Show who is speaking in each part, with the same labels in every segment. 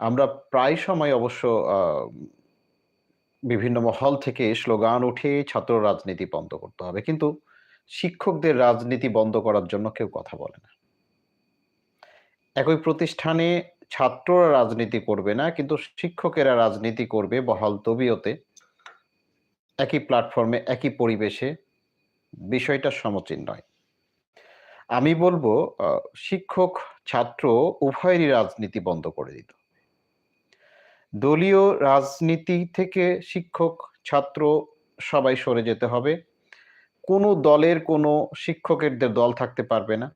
Speaker 1: আমরা প্রায় সময় অবশ্য বিভিন্ন মহল থেকে স্লোগান উঠে ছাত্র রাজনীতি বন্ধ করতে হবে। কিন্তু শিক্ষকদের রাজনীতি বন্ধ করার জন্য কেউ কথা বলে না। একই প্রতিষ্ঠানে ছাত্ররা রাজনীতি করবে না, কিন্তু শিক্ষকেরা রাজনীতি করবে বহাল তবিয়তে। একই প্ল্যাটফর্মে, একই পরিবেশে। বিষয়টা সমচীন নয়। আমি বলব শিক্ষক, ছাত্র উভয়েরই রাজনীতি বন্ধ করে দিতে। দলীয় রাজনীতি থেকে শিক্ষক, ছাত্র সবাই সরে যেতে হবে। কোনো দলের কোনো শিক্ষকেরদের দল থাকতে পারবে না।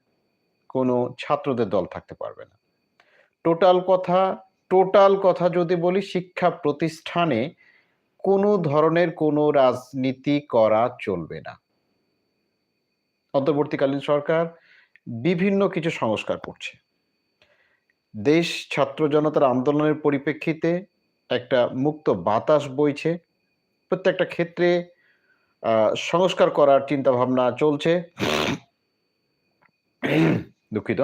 Speaker 1: কোনো ছাত্রদের দল থাকতে পারবে না। টোটাল কথা টোটাল কথা যদি বলি শিক্ষা প্রতিষ্ঠানে কোনো ধরনের কোনো রাজনীতি করা চলবে না। অন্তর্বর্তীকালীন সরকার বিভিন্ন কিছু সংস্কার করছে। দেশ ছাত্র জনতার আন্দোলনের পরিপ্রেক্ষিতে একটা মুক্ত বাতাস বইছে। প্রত্যেকটা ক্ষেত্রে সংস্কার করার চিন্তা ভাবনা চলছে। দুঃখিত।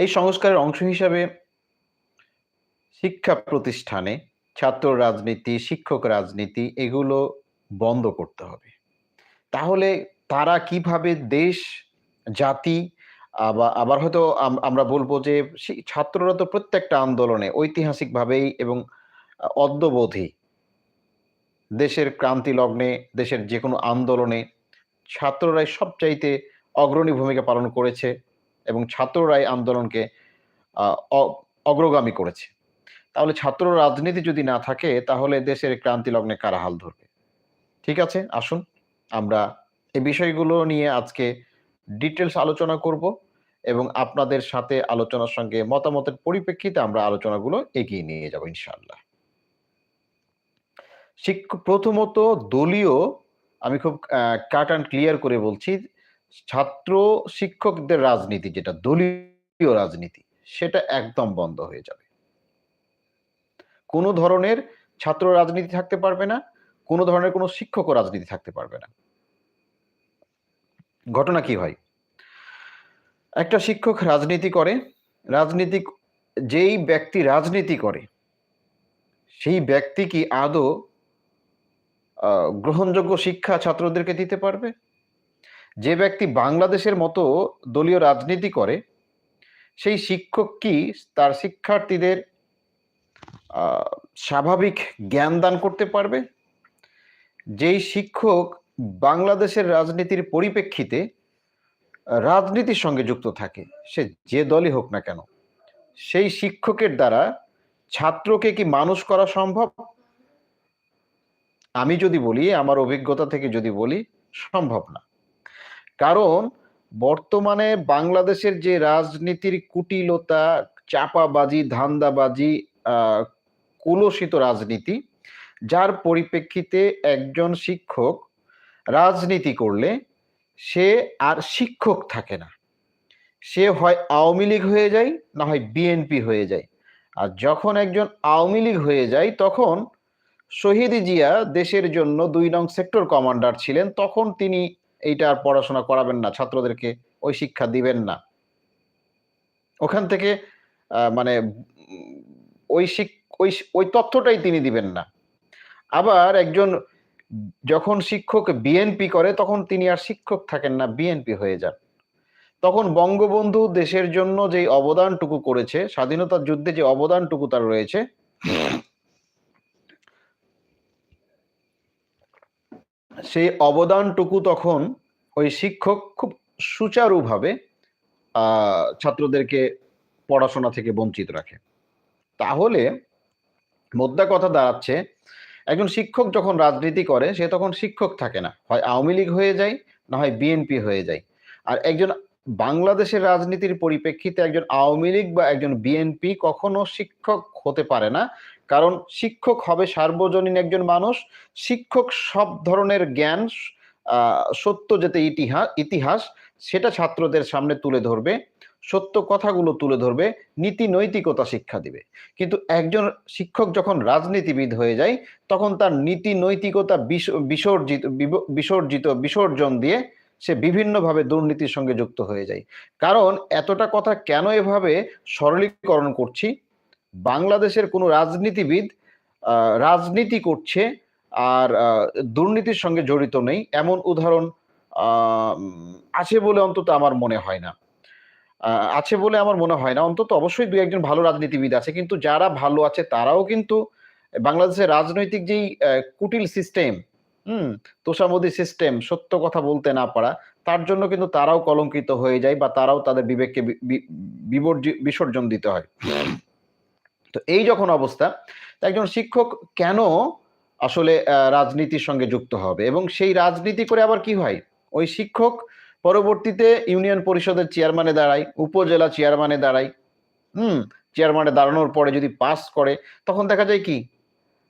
Speaker 1: এই সংস্কারের অংশ হিসাবে শিক্ষা প্রতিষ্ঠানে ছাত্র রাজনীতি, শিক্ষক রাজনীতি এগুলো বন্ধ করতে হবে। তাহলে তারা কীভাবে দেশ, জাতি আবা আবার হয়তো আমরা বলব যে ছাত্ররা তো প্রত্যেকটা আন্দোলনে ঐতিহাসিকভাবেই এবং অদ্যবধি দেশের ক্রান্তি লগ্নে, দেশের যে কোনো আন্দোলনে ছাত্ররাই সবচাইতে অগ্রণী ভূমিকা পালন করেছে এবং ছাত্ররাই আন্দোলনকে অগ্রগামী করেছে। তাহলে ছাত্র রাজনীতি যদি না থাকে তাহলে দেশের ক্রান্তি লগ্নে কারা হাল ধরবে? ঠিক আছে, আসুন আমরা এই বিষয়গুলো নিয়ে আজকে ডিটেলস আলোচনা করব এবং আপনাদের সাথে আলোচনার সঙ্গে মতামতের পরিপ্রেক্ষিতে আমরা আলোচনাগুলো এগিয়ে নিয়ে যাব ইনশাল্লাহ প্রথমত দলীয় আমি খুব কাট অ্যান্ড ক্লিয়ার করে বলছি, ছাত্র শিক্ষকদের রাজনীতি যেটা দলীয় রাজনীতি সেটা একদম বন্ধ হয়ে যাবে। কোনো ধরনের ছাত্র রাজনীতি থাকতে পারবে না। কোনো ধরনের কোনো শিক্ষকও রাজনীতি থাকতে পারবে না। ঘটনা কি হয়? একটা শিক্ষক রাজনীতি করে, রাজনীতিক যেই ব্যক্তি রাজনীতি করে সেই ব্যক্তি কি আদৌ গ্রহণযোগ্য শিক্ষা ছাত্রদেরকে দিতে পারবে? যে ব্যক্তি বাংলাদেশের মতো দলীয় রাজনীতি করে, সেই শিক্ষক কি তার শিক্ষার্থীদের স্বাভাবিক জ্ঞান দান করতে পারবে? যেই শিক্ষক বাংলাদেশের রাজনীতির পরিপ্রেক্ষিতে রাজনীতির সঙ্গে যুক্ত থাকে, সে যে দলই হোক না কেন, সেই শিক্ষকের দ্বারা ছাত্রকে কি মানুষ করা সম্ভব? আমি যদি বলি, আমার অভিজ্ঞতা থেকে যদি বলি, সম্ভব না। কারণ বর্তমানে বাংলাদেশের যে রাজনীতির কুটিলতা, চাপাবাজি, ধান্দাবাজি, আ কলুষিত রাজনীতি, যার পরিপ্রেক্ষিতে একজন শিক্ষক রাজনীতি করলে সে আর শিক্ষক থাকে না। সে হয় আওয়ামী লীগ হয়ে যায়, না হয় বিএনপি হয়ে যায়। আর যখন একজন আওয়ামী লীগ হয়ে যায় তখন শহীদ জিয়া দেশের জন্য দুই নং সেক্টর কমান্ডার ছিলেন। তখন তিনি এইটা আর পড়াশোনা করাবেন না, ছাত্রদেরকে ওই শিক্ষা দিবেন না। ওখান থেকে মানে ওই শিক ওই ওই তথ্যটাই তিনি দিবেন না। আবার একজন যখন শিক্ষক বিএনপি করে তখন তিনি আর শিক্ষক থাকেন না, বিএনপি হয়ে যান। তখন বঙ্গবন্ধু দেশের জন্য যেই অবদানটুকু করেছে, স্বাধীনতার যুদ্ধে যে অবদানটুকু তার রয়েছে সেই অবদানটুকু তখন ওই শিক্ষক খুব সুচারুভাবে ছাত্রদেরকে পড়াশোনা থেকে বঞ্চিত রাখে। তাহলে মোদ্দা কথা দাঁড়াচ্ছে, একজন শিক্ষক যখন রাজনীতি করে সে তখন শিক্ষক থাকে না। হয় আওয়ামী লীগ হয়ে যায়, না হয় বিএনপি হয়ে যায়। আর একজন বাংলাদেশের রাজনীতির পরিপ্রেক্ষিতে একজন আওয়ামী লীগ বা একজন বিএনপি কখনো শিক্ষক হতে পারে না। কারণ শিক্ষক হবে সার্বজনীন একজন মানুষ। শিক্ষক সব ধরনের জ্ঞান সত্য যেটা ইতিহা ইতিহাস সেটা ছাত্রদের সামনে তুলে ধরবে। সত্য কথাগুলো তুলে ধরবে, নীতি নৈতিকতা শিক্ষা দিবে। কিন্তু একজন শিক্ষক যখন রাজনীতিবিদ হয়ে যায়, তখন তার নীতি নৈতিকতা বিস- বিসর্জিত বিসর্জিত, বিসর্জন দিয়ে সে বিভিন্নভাবে দুর্নীতির সঙ্গে যুক্ত হয়ে যায়। কারণ এতটা কথা কেন এভাবে সরলীকরণ করছি? বাংলাদেশের কোনো রাজনীতিবিদ রাজনীতি করছে আর দুর্নীতির সঙ্গে জড়িত নেই, এমন উদাহরণ আছে বলে অন্তত আমার মনে হয় না। আছে বলে আমার মনে হয় না। অন্তত অবশ্যই দু একজন ভালো রাজনীতিবিদ আছে, কিন্তু যারা ভালো আছে তারাও কিন্তু বাংলাদেশের রাজনৈতিক যেই কুটিল সিস্টেম হুম, তোষামোদী সিস্টেম সত্য কথা বলতে না পারা, তার জন্য কিন্তু তারাও কলঙ্কিত হয়ে যায় বা তারাও তাদের বিবেককে বিসর্জন দিতে হয়। তো এই যখন অবস্থা, একজন শিক্ষক কেন আসলে রাজনীতির সঙ্গে যুক্ত হবে? এবং সেই রাজনীতি করে আবার কি হয়? ওই শিক্ষক পরবর্তীতে ইউনিয়ন পরিষদের চেয়ারম্যানে দাঁড়ায় উপজেলা চেয়ারম্যানে দাঁড়ায় হুম, চেয়ারম্যানে দাঁড়ানোর পরে যদি পাস করে, তখন দেখা যায় কি?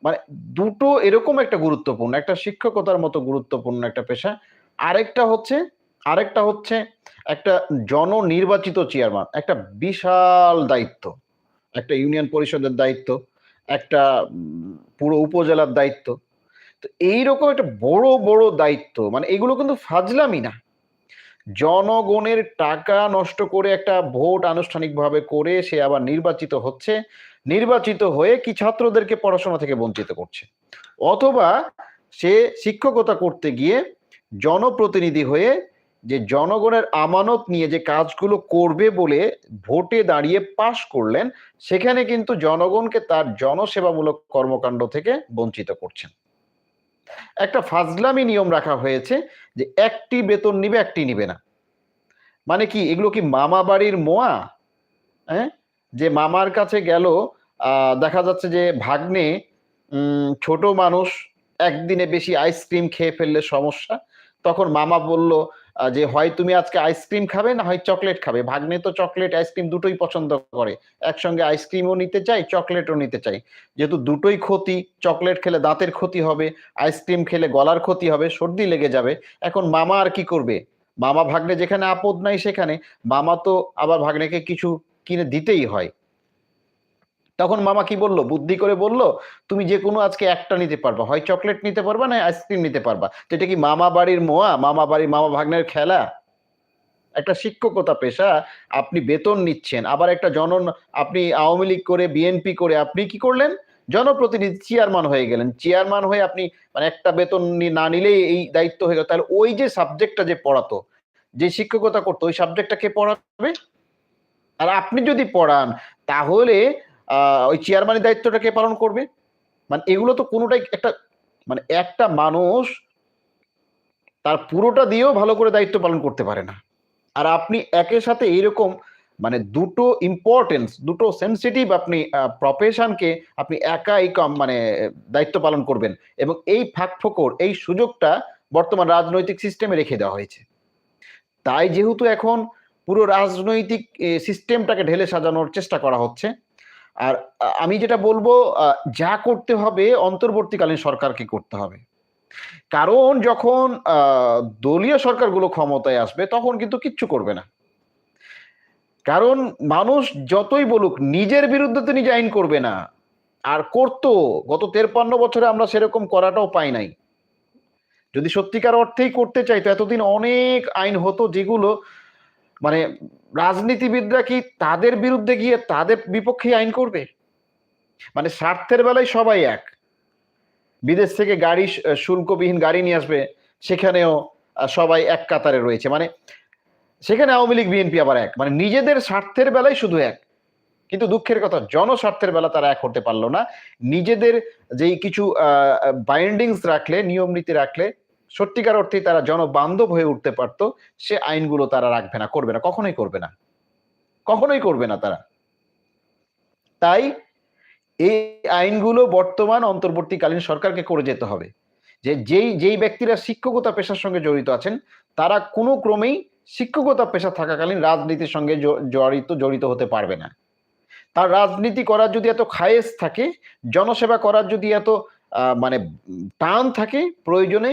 Speaker 1: মানে দুটো এরকম একটা গুরুত্বপূর্ণ, একটা শিক্ষকতার মতো গুরুত্বপূর্ণ একটা পেশা, আরেকটা হচ্ছে আরেকটা হচ্ছে একটা জননির্বাচিত চেয়ারম্যান, একটা বিশাল দায়িত্ব, একটা ইউনিয়ন পরিষদের দায়িত্ব, একটা পুরো উপজেলার দায়িত্ব। তো এইরকম একটা বড় বড় দায়িত্ব মানে এগুলো কিন্তু ফাজলামি না। জনগণের টাকা নষ্ট করে একটা ভোট আনুষ্ঠানিকভাবে করে সে আবার নির্বাচিত হচ্ছে। নির্বাচিত হয়ে কি ছাত্রদেরকে পড়াশোনা থেকে বঞ্চিত করছে? অথবা সে শিক্ষকতা করতে গিয়ে জনপ্রতিনিধি হয়ে যে জনগণের আমানত নিয়ে যে কাজগুলো করবে বলে ভোটে দাঁড়িয়ে পাশ করলেন, সেখানে কিন্তু জনগণকে তার জনসেবামূলক কর্মকাণ্ড থেকে বঞ্চিত করছেন। একটা ফাজলামি নিয়ম রাখা হয়েছে যে একটি বেতন নিবে, একটি নিবে না। মানে কি, এগুলো কি মামা বাড়ির মোয়া? হ্যাঁ? যে মামার কাছে গেল দেখা যাচ্ছে যে ভাগ্নে ছোট মানুষ, একদিনে বেশি আইসক্রিম খেয়ে ফেললে সমস্যা। তখন মামা বলল যে হয় তুমি আজকে আইসক্রিম খাবে, না হয় চকলেট খাবে। ভাগ্নে তো চকলেট আইসক্রিম দুটোই পছন্দ করে। একসঙ্গে আইসক্রিমও নিতে চাই চকলেটও নিতে চাই যেহেতু দুটোই ক্ষতি চকলেট খেলে দাঁতের ক্ষতি হবে আইসক্রিম খেলে গলার ক্ষতি হবে, সর্দি লেগে যাবে। এখন মামা আর কি করবে? মামা ভাগ্নে যেখানে আপদ নাই সেখানে, মামা তো আবার ভাগ্নেকে কিছু কিনে দিতেই হয়। তখন মামা কি বলল? বুদ্ধি করে বলল, তুমি যে কোনো আজকে একটা নিতে পারবা। হয় চকলেট নিতে পারবা না আইসক্রিম নিতে পারবা। তো এটা কি মামা বাড়ির মোয়া? মামা বাড়ির মামা ভাগ্নের খেলা? একটা শিক্ষকতা পেশা, আপনি বেতন নিচ্ছেন। আবার একটা জন আপনি আওয়ামী লীগ করে বিএনপি করে, আপনি কি করলেন? জনপ্রতিনিধি চেয়ারম্যান হয়ে গেলেন। চেয়ারম্যান হয়ে আপনি মানে একটা বেতন না নিলেই এই দায়িত্ব হয়ে গেল। তাহলে ওই যে সাবজেক্টটা যে পড়াতো, যে শিক্ষকতা করতো, ওই সাবজেক্টটা কে পড়াবে? আর আপনি যদি পড়ান, তাহলে ওই চেয়ারম্যানের দায়িত্বটা কে পালন করবে? মানে এগুলো তো কোনোটাই একটা মানে একটা মানুষ তার পুরোটা দিয়েও ভালো করে দায়িত্ব পালন করতে পারে না। আর আপনি একের সাথে এইরকম মানে দুটো ইম্পর্টেন্স দুটো সেন্সিটিভ আপনি প্রফেশনকে আপনি একাই কম মানে দায়িত্ব পালন করবেন এবং এই ফাঁক ফোকর এই সুযোগটা বর্তমান রাজনৈতিক সিস্টেমে রেখে দেওয়া হয়েছে। তাই যেহেতু এখন পুরো রাজনৈতিক সিস্টেমটাকে ঢেলে সাজানোর চেষ্টা করা হচ্ছে আর আমি যেটা বলব যা করতে হবে অন্তর্বর্তীকালীন সরকারকে করতে হবে। কারণ যখন দলীয় সরকারগুলো ক্ষমতায় আসবে, তখন কিন্তু কিচ্ছু করবে না। কারণ মানুষ যতই বলুক, নিজের বিরুদ্ধে তো নিজে আইন করবে না। আর করতো, গত তেরপান্ন বছরে আমরা সেরকম করাটাও পাই নাই। যদি সত্যিকার অর্থেই করতে চাইতো, এতদিন অনেক আইন হতো যেগুলো মানে রাজনীতিবিদরা কি তাদের বিরুদ্ধে গিয়ে তাদের বিপক্ষে আইন করবে? মানে স্বার্থের বেলায় সবাই এক। বিদেশ থেকে গাড়ি শুল্কবিহীন গাড়ি নিয়ে আসবে, সেখানেও সবাই এক কাতারে রয়েছে। মানে সেখানে আওয়ামী লীগ, বিএনপি আবার এক। মানে নিজেদের স্বার্থের বেলায় শুধু এক। কিন্তু দুঃখের কথা, জনস্বার্থের বেলা তারা এক হতে পারল না। নিজেদের যেই কিছু বাইন্ডিংস রাখলে, নিয়ম নীতি রাখলে সত্যিকার অর্থেই তারা জনবান্ধব হয়ে উঠতে পারতো, সে আইনগুলো তারা রাখবে না, করবে না, কখনোই করবে না। কখনোই করবে না তারা। তাই এই আইনগুলো বর্তমান, অন্তর্বর্তীকালীন সরকারকে করে যেতে হবে। যে যেই যেই ব্যক্তিরা শিক্ষকতা পেশার সঙ্গে জড়িত আছেন, তারা কোনো ক্রমেই শিক্ষকতা পেশা থাকাকালীন রাজনীতির সঙ্গে জড়িত জড়িত হতে পারবে না। তার রাজনীতি করার যদি এত খায়েস থাকে, জনসেবা করার যদি এত মানে টান থাকে প্রয়োজনে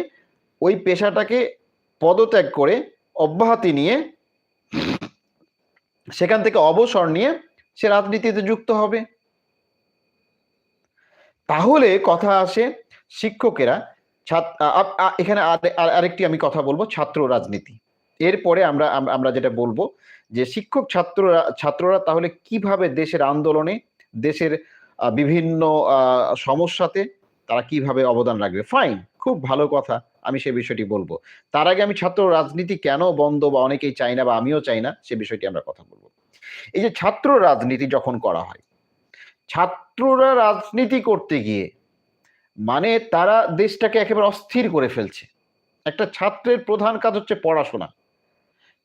Speaker 1: ওই পেশাটাকে পদত্যাগ করে অব্যাহতি নিয়ে সেখান থেকে অবসর নিয়ে সে রাজনীতিতে যুক্ত হবে। তাহলে কথা আসে শিক্ষকেরা এখানে আর- আর- আরেকটি আমি কথা বলব, ছাত্র রাজনীতি। এরপরে আমরা আমরা যেটা বলব যে শিক্ষক ছাত্ররা ছাত্ররা তাহলে কীভাবে দেশের আন্দোলনে, দেশের বিভিন্ন সমস্যাতে তারা কীভাবে অবদান রাখবে? ফাইন খুব ভালো কথা, আমি সে বিষয়টি বলব। তার আগে আমি ছাত্র রাজনীতি কেন বন্ধ বা অনেকেই চাই না বা আমিও চাই না, সে বিষয়টি আমরা কথা বলব। এই যে ছাত্র রাজনীতি যখন করা হয়, ছাত্ররা রাজনীতি করতে গিয়ে মানে তারা দেশটাকে একেবারে অস্থির করে ফেলছে। একটা ছাত্রের প্রধান কাজ হচ্ছে পড়াশোনা।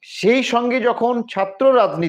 Speaker 1: সেই সঙ্গে যখন ছাত্র রাজনীতি